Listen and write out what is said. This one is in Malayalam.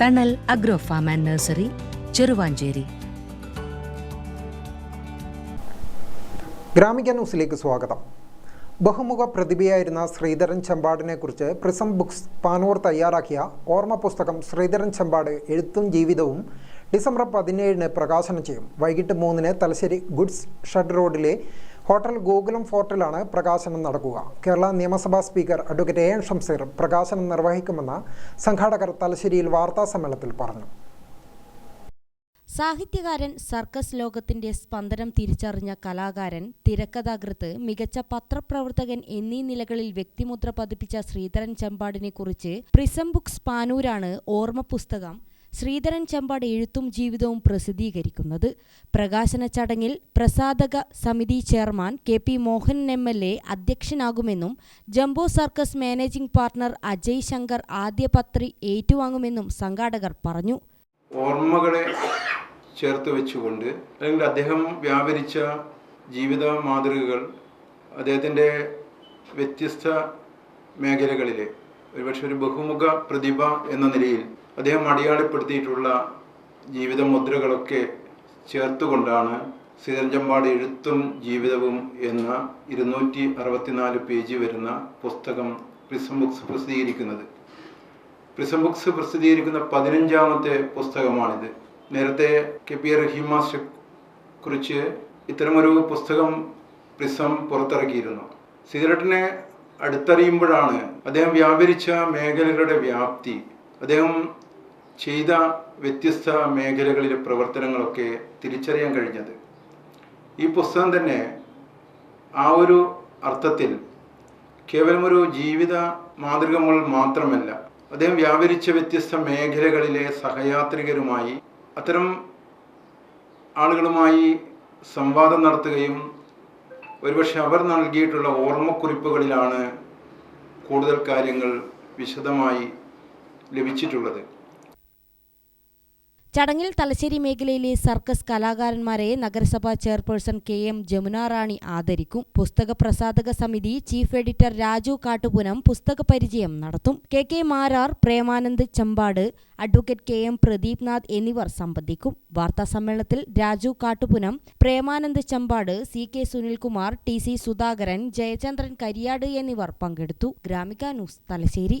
Thanal agro farm and nursery Cheruvanchery Gramika ന്യൂസിലേക്ക് സ്വാഗതം. ബഹുമുഖ പ്രതിഭയായിരുന്ന ശ്രീധരൻ ചമ്പാടിനെ കുറിച്ച് പ്രിസം ബുക്സ് പാനൂർ തയ്യാറാക്കിയ ഓർമ്മ പുസ്തകം ശ്രീധരൻ ചമ്പാട് എഴുത്തും ജീവിതവും ഡിസംബർ പതിനേഴിന് പ്രകാശനം ചെയ്യും. വൈകിട്ട് മൂന്നിന് തലശ്ശേരി ഗുഡ്സ് ഷഡ് റോഡിലെ ഹോട്ടൽ ഗോകുലം ഫോർട്ടിലാണ് പ്രകാശനം നടക്കുക. കേരള നിയമസഭാ speaker advocate A N Shamseer പ്രകാശനം നിർവഹിക്കുമെന്ന് സംഘാടകർ തലശ്ശേരിയിൽ വാർത്താസമ്മേളനത്തിൽ പറഞ്ഞു. സാഹിത്യകാരൻ സർക്കസ് ലോകത്തിന്റെ സ്പന്ദനം തിരിച്ചറിഞ്ഞ കലാകാരൻ തിരക്കഥാകൃത്ത് മികച്ച പത്രപ്രവർത്തകൻ എന്നീ നിലകളിൽ വ്യക്തിമുദ്ര പതിപ്പിച്ച ശ്രീധരൻ ചെമ്പാടിനെക്കുറിച്ച് പ്രിസം ബുക്സ് പാനൂരാണ് ഓർമ്മ പുസ്തകം. ശ്രീധരൻ ചമ്പാട് എഴുത്തും ജീവിതവും പ്രസിദ്ധീകരിക്കുന്നത്. പ്രകാശന ചടങ്ങിൽ പ്രസാധക സമിതി chairman K P Mohan M L A അധ്യക്ഷനാകുമെന്നും Jumbo Circus managing partner Ajay Shankar ആദ്യ പത്രി ഏറ്റുവാങ്ങുമെന്നും സംഘാടകർ പറഞ്ഞു. ഓർമ്മകളെ ചേർത്ത് വെച്ചുകൊണ്ട് അല്ലെങ്കിൽ അദ്ദേഹം വ്യാപരിച്ച ജീവിത മാതൃകകൾ അദ്ദേഹത്തിന്റെ വ്യത്യസ്ത മേഖലകളിലെ ഒരുപക്ഷെ ഒരു ബഹുമുഖ പ്രതിഭ എന്ന നിലയിൽ അദ്ദേഹം അടയാളപ്പെടുത്തിയിട്ടുള്ള ജീവിത മുദ്രകളൊക്കെ ചേർത്തുകൊണ്ടാണ് ശ്രീധരഞ്ചമ്പാട് എഴുത്തും ജീവിതവും എന്ന ഇരുന്നൂറ്റി അറുപത്തിനാല് പേജ് വരുന്ന പുസ്തകം പ്രിസം ബുക്സ് പ്രസിദ്ധീകരിക്കുന്നത്. പ്രിസം ബുക്സ് പ്രസിദ്ധീകരിക്കുന്ന പതിനഞ്ചാമത്തെ പുസ്തകമാണിത്. നേരത്തെ കെ പി റഹീം കുറിച്ച് ഇത്തരമൊരു പുസ്തകം പ്രിസം പുറത്തിറക്കിയിരുന്നു. സിഗരറ്റിനെ അടുത്തറിയുമ്പോഴാണ് അദ്ദേഹം വ്യാപരിച്ച മേഖലകളുടെ വ്യാപ്തി. അദ്ദേഹം ചെയ്ത വ്യത്യസ്ത മേഖലകളിലെ പ്രവർത്തനങ്ങളൊക്കെ തിരിച്ചറിയാൻ കഴിഞ്ഞത്. ഈ പുസ്തകം തന്നെ ആ ഒരു അർത്ഥത്തിൽ കേവലം ഒരു ജീവിത മാതൃകകൾ മാത്രമല്ല അദ്ദേഹം വ്യാപരിച്ച വ്യത്യസ്ത മേഖലകളിലെ സഹയാത്രികരുമായി അത്തരം ആളുകളുമായി സംവാദം നടത്തുകയും ഒരുപക്ഷെ അവർ നൽകിയിട്ടുള്ള ഓർമ്മക്കുറിപ്പുകളിലാണ് കൂടുതൽ കാര്യങ്ങൾ വിശദമായി ലഭിച്ചിട്ടുള്ളത്. ചടങ്ങിൽ തലശ്ശേരി മേഖലയിലെ സർക്കസ് കലാകാരന്മാരെ നഗരസഭാ chairperson K M Jamuna Rani ആദരിക്കും. പുസ്തക പ്രസാധക സമിതി ചീഫ് എഡിറ്റർ രാജു കാട്ടുപുനം പുസ്തക പരിചയം നടത്തും. K K Marar Premanand Chambad advocate K M Pradeep Nath എന്നിവർ സംബന്ധിക്കും. വാർത്താ സമ്മേളനത്തിൽ Raju Kattupunam Premanand Chambad C K Sunilkumar T C Sudhakaran Jayachandran Kariyad എന്നിവർ പങ്കെടുത്തു. Gramika News Thalassery.